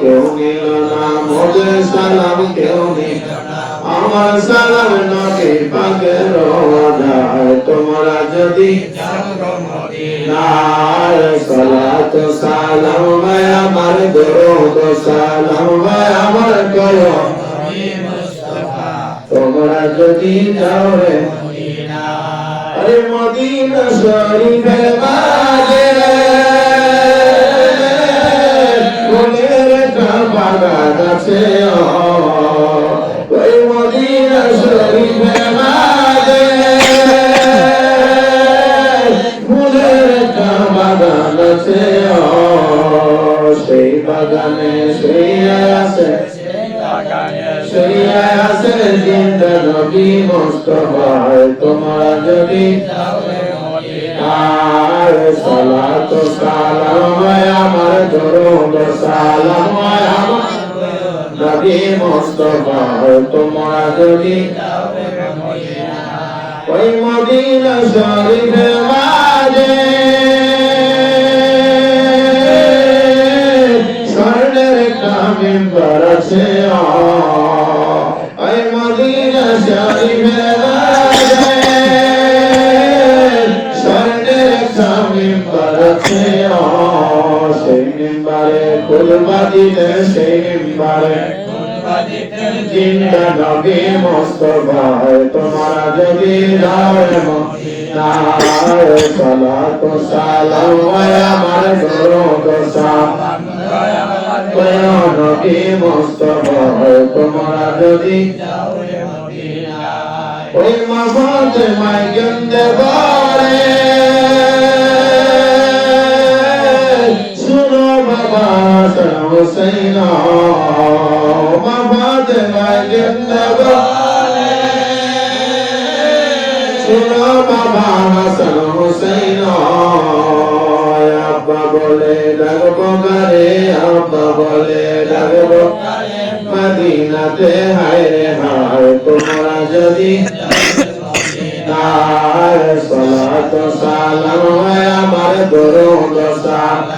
কেউ নিল না মোদের সালাম, কেউ নিল আমার সালাম নবী পাকের রোজায় তোমরা যদি সালাত, সালাম হয় আমার যাও রে মদিনা শরীফের আছে ওই মদিনা শরীফের মাঝে ফুলের আছে সেই বাগানে আছে। নবী মুস্তফা তোমরা যদি আর সালাত সালাম আমার নবী মুস্তফা তোমরা যদি। ওই মদিনা শরীফের মাঝে স্বর্ণের একটা মেম্বার আছে। ওই মদিনা শরীফের মাঝে স্বর্ণের একটা মেম্বার আছে। সেই মেম্বারে কুলবা সেই মেম্বারে জিন্দা নবী মুস্তফা তোমারা যদি মদিনায় সালাত সালাম আমার মুস্তফা তোমরা যদি ওই মাফাত মাই গন্দে حسينا مبادنا جنبا سنا بابا حسن حسينا يا بابولي لغبو غري يا بابولي لغبو মদিনাতে হায় রে হায় তোমরা যদি তার সালাত সালাম হয় আমার দরুদ সালাম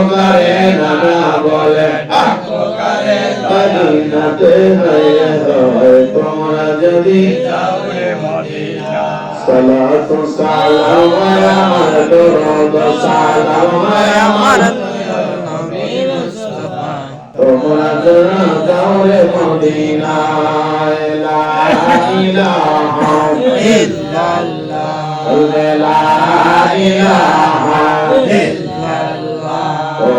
দরবারে নানা বলে। মদিনাতে হয় তোমরা যদি। সালাতু সালাম আমার দরুদ সালাম আমার তোমরা যারা যাও রে মদিনায় লা ইলাহা ইল্লাল্লাহ। লা ইলাহা ইল্লাল্লাহ।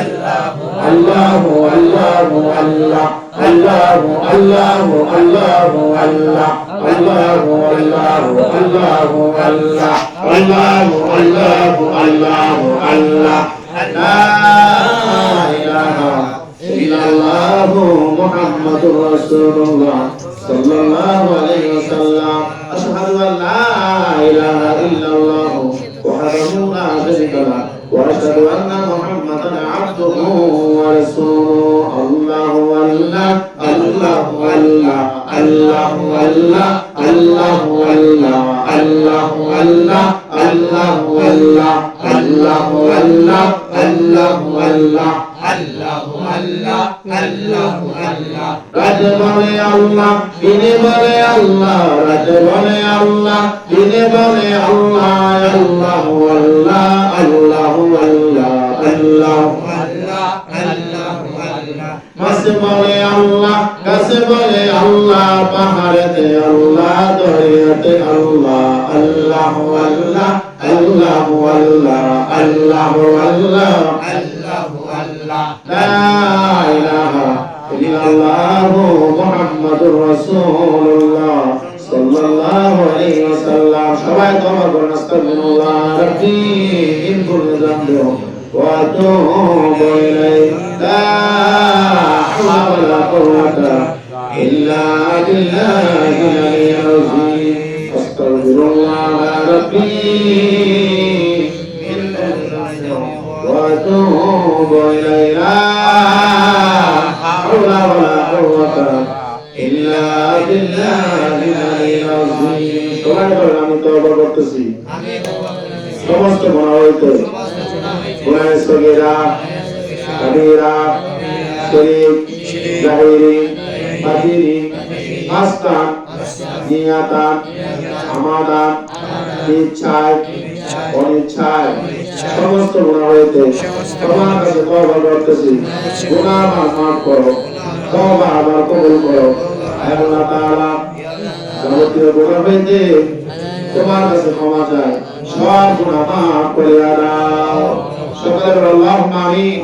الله الله الله الله الله الله الله الله الله الله الله الله الله الله الله لا إله إلا الله محمد رسول الله صلى الله عليه وسلم أشهد أن لا إله إلا الله وحده لا شريك له وأشهد أن محمد محمدا عبده ورسوله الله الله الله الله الله الله الله الله الله الله الله الله الله الله الله الله রাজ বলে আল্লাহ দিনে বলে আল্লাহ রাজ বলে আল্লাহ দিনে বলে আল্লাহ বলে আল্লাহ, পাহাড়েতে আল্লাহ, দরিয়াতে আল্লাহ আল্লাহ আল্লাহ আল্লাহ আল্লাহ আল্লাহ আল্লাহ আল্লাহ আল্লাহ মুহাম্মাদুর রাসূলুল্লাহ সবাই তোমার إلا بالله العلي العظيم أستغفر الله ربي وأتوب إليه لا حول ولا قوة إلا بالله العلي العظيم সবাই বলেন আমি তবা করতেছি সমস্ত গুণা হইতে গুণায় সগেরা কবিরা শরীর জাহিরি বাতিনি মাস্তান নিয়াতান আমাদান ইচ্ছায় অনিচ্ছায়, সমস্ত গুণা হইতে তোমার কাছে তওবা করতেছি গুনাহ আমার মাফ করো। তওবা আমার কবুল করো। আল্লাহ তাআলা যাবতীয় গুনাহ হইতে তোমার কাছে ক্ষমা চাই সব গুনাহ মাফ করে দাও। সকলে বলো, আল্লাহুম্মা আমিন।